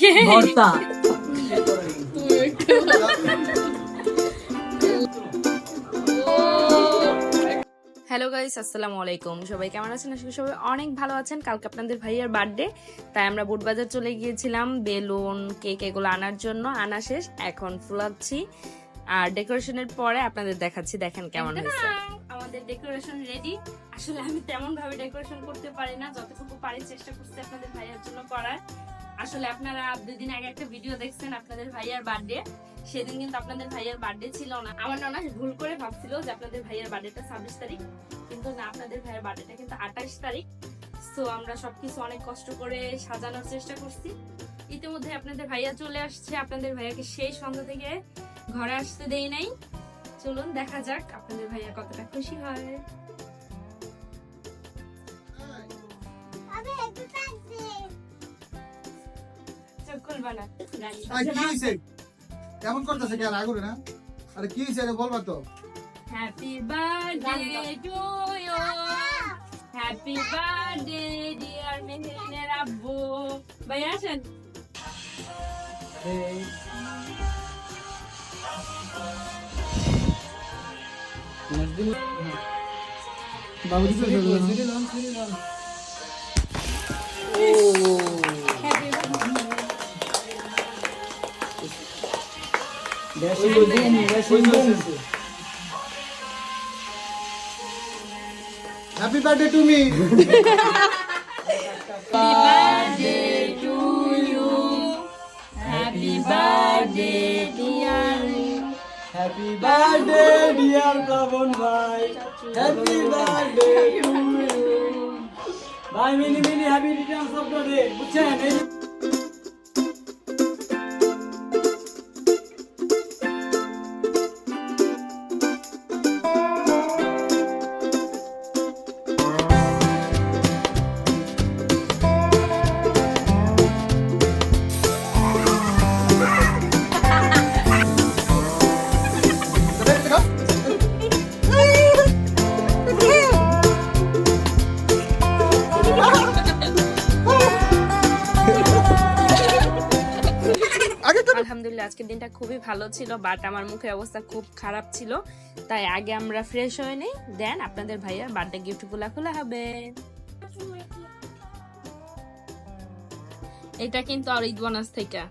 কে ভর্তা। Hello guys আসসালামু আলাইকুম। সবাই কেমন আছেন? আশা করি সবাই অনেক ভালো আছেন। কালকে আপনাদের ভাইয়ার বার্থডে তাই আমরা বুটবাজার চলে গিয়েছিলাম বেলুন কেক এগুলো আনার জন্য। আনা শেষ এখন ফুলাচ্ছি। আর ডেকোরেশনের পরে আপনাদের দেখাচ্ছি দেখেন কেমন হয়েছে। আমাদের ডেকোরেশন রেডি আসলে আমি তেমন ভাবে ডেকোরেশন করতে পারি না যতটুকু পারি চেষ্টা করছি আপনাদের ভাইয়ার জন্য করার। আসলে আপনারা দুদিন আগে একটা ভিডিও দেখছেন আপনাদের ভাইয়ার বার্থডে সেদিন কিন্তু আপনাদের ভাইয়ার বার্থডে ছিল না। আমার নানা ভুল করে ভাবছিল যে আপনাদের ভাইয়ার বার্থডেটা ছাব্বিশ তারিখ, কিন্তু না, আপনাদের ভাইয়ের বার্থডেটা কিন্তু আঠাশ তারিখ। তো আমরা সবকিছু অনেক কষ্ট করে সাজানোর চেষ্টা করছি। ইতিমধ্যে আপনাদের ভাইয়া চলে আসছে। আপনাদের ভাইয়াকে সেই সন্ধ্যা থেকে ঘরে আসতে দেই নাই। চলুন, দেখা যাক আপনাদের ভাইয়া কতটা খুশি হয়। চোখ খুলবা না। গাড়ি কি হইছে? কেমন করতেছে কি আর আগুরে না? আরে কি হইছে রে বলবা তো। Happy birthday to you happy birthday dear মেহেরিনের আব্বু ভাই আসেন। বাবু happy birthday to me birthday to you happy birthday dear happy birthday dear Plabon ভাই হ্যাপি বার্থডে টু ইউ ভাই many many happy returns of the day বুঝছেন এই যে- আগে আজকের দিনটা খুবই ভালো ছিল বাট আমার মুখের অবস্থা খুব খারাপ ছিল। তাই আগে আমরা ফ্রেশ হয়ে নেই দেন আপনাদের ভাইয়া বার্থডে গিফটগুলা খোলা হবে। এটা কিন্তু আর ঈদ বোনাস থেকে।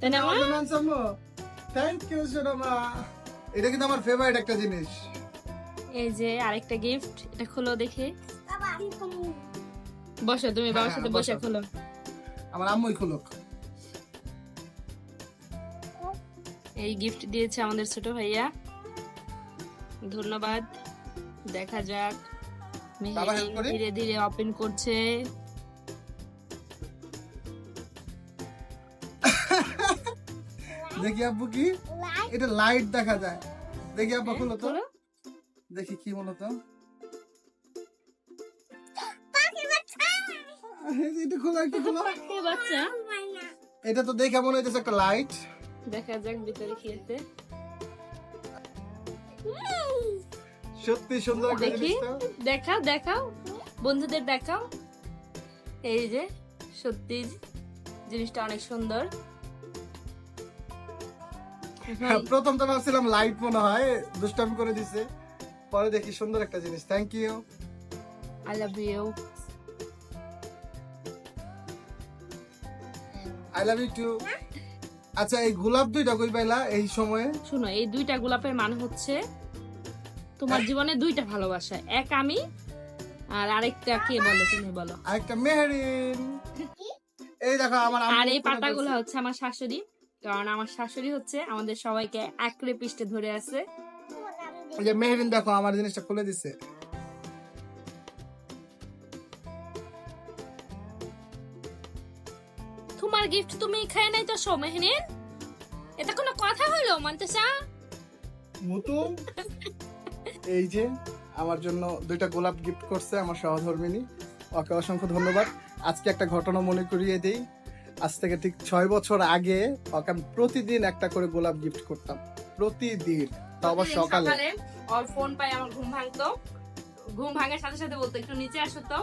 তাই না? থ্যাংক ইউ সোনামা। এটা কিন্তু আমার ফেভারিট একটা জিনিস। এই যে আরেকটা গিফট এটা খোলো দেখে। বসো তুমি বাবার হ্যাঁ, সাথে বসে। খোলো। আমার আম্মুই খুলুক। এই গিফট দিয়েছে আমাদের ছোট ভাইয়া। ধন্যবাদ। দেখা যাক? ধীরে ধীরে ওপেন করছে। দেখি আব্বু কি? এটা লাইট দেখা যায়। দেখি আব্বা খুলো তো। দেখি কি বলো তো। এটা খোলো একটু খোলো। এটা তো দেখে মনে হইতেছে একটা লাইট দেখা যাক ভিতরে কি আছে। সত্যি সুন্দর দেখি। দেখাও দেখাও। বন্ধুদের দেখাও। এই যে সত্যি জিনিসটা অনেক সুন্দর। হ্যাঁ, প্রথম তো ভাবছিলাম লাইট মনে হয় দুষ্টামি করে দিছে। পরে দেখি সুন্দর একটা জিনিস। Thank you I love you I love you too আচ্ছা এই গোলাপ দুইটা কই পাইলা এই সময়ে? শুনো এই দুইটা গোলাপের মানে হচ্ছে তোমার জীবনে দুইটা ভালোবাসা এক আমি আর আরেকটা কে বলো তুমি বলো। আরেকটা মেহেরিন। এই দেখো আমার আর এই পাতাগুলো হচ্ছে আমার শাশুড়ি কারণ আমার শাশুড়ি হচ্ছে আমাদের সবাইকে একরে পিষ্টে ধরে আছে। যে মেহেরিন দেখো আমার জিনিসটা খুলে দিছে। তোমার গিফট তুমি খাই নাই তো সৌমেহিনীর এটা কোনো কথা হলো মানতেসা? মতো এই যে আমার জন্য দুইটা গোলাপ গিফট করছে আমার সহধর্মিনী ওকে অসংখ্য ধন্যবাদ। আজকে একটা ঘটনা মনে করিয়ে দেই। আজ থেকে ঠিক ছয় বছর আগে ওকে আমি প্রতিদিন একটা করে গোলাপ গিফট করতাম প্রতিদিন। তাও আবার সকালে। ওর ফোন পাই আমার ঘুম ভাঙতো। ঘুম ভাঙার সাথে সাথে বলতো একটু নিচে আসো তো।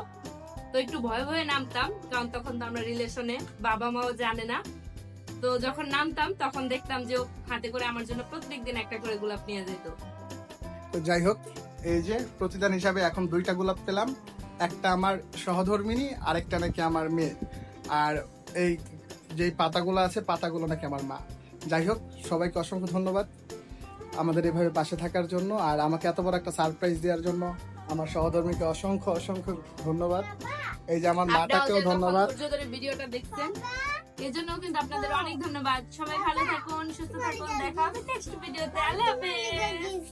তো একটু ভয়ে ভয়ে নামতাম, কারণ তখন তো আমরা রিলেশনে বাবা মাও জানে না। তো যখন নামতাম, তখন দেখতাম যে হাতে করে আমার জন্য প্রত্যেক দিন একটা করে গোলাপ নিয়ে যেত। তো যাই হোক, এই যে প্রতিদান হিসাবে এখন দুইটা গোলাপ পেলাম। একটা আমার সহধর্মিনী, আরেকটা নাকি আমার মেয়ে। আর এই যে পাতাগুলো আছে, পাতাগুলো নাকি আমার মা। যাই হোক, সবাইকে অসংখ্য ধন্যবাদ আমাদের এভাবে পাশে থাকার জন্য। আর আমাকে এত বড় একটা সারপ্রাইজ দেওয়ার জন্য আমার সহধর্মীকে অসংখ্য অসংখ্য ধন্যবাদ। এই যে আমার মাটাকেও ধন্যবাদ। ভিডিওটা দেখছেন এজন্যও কিন্তু আপনাদের অনেক ধন্যবাদ। সবাই ভালো থাকুন সুস্থ থাকুন দেখা হবে নেক্সট ভিডিওতে আল্লাহ হাফেজ।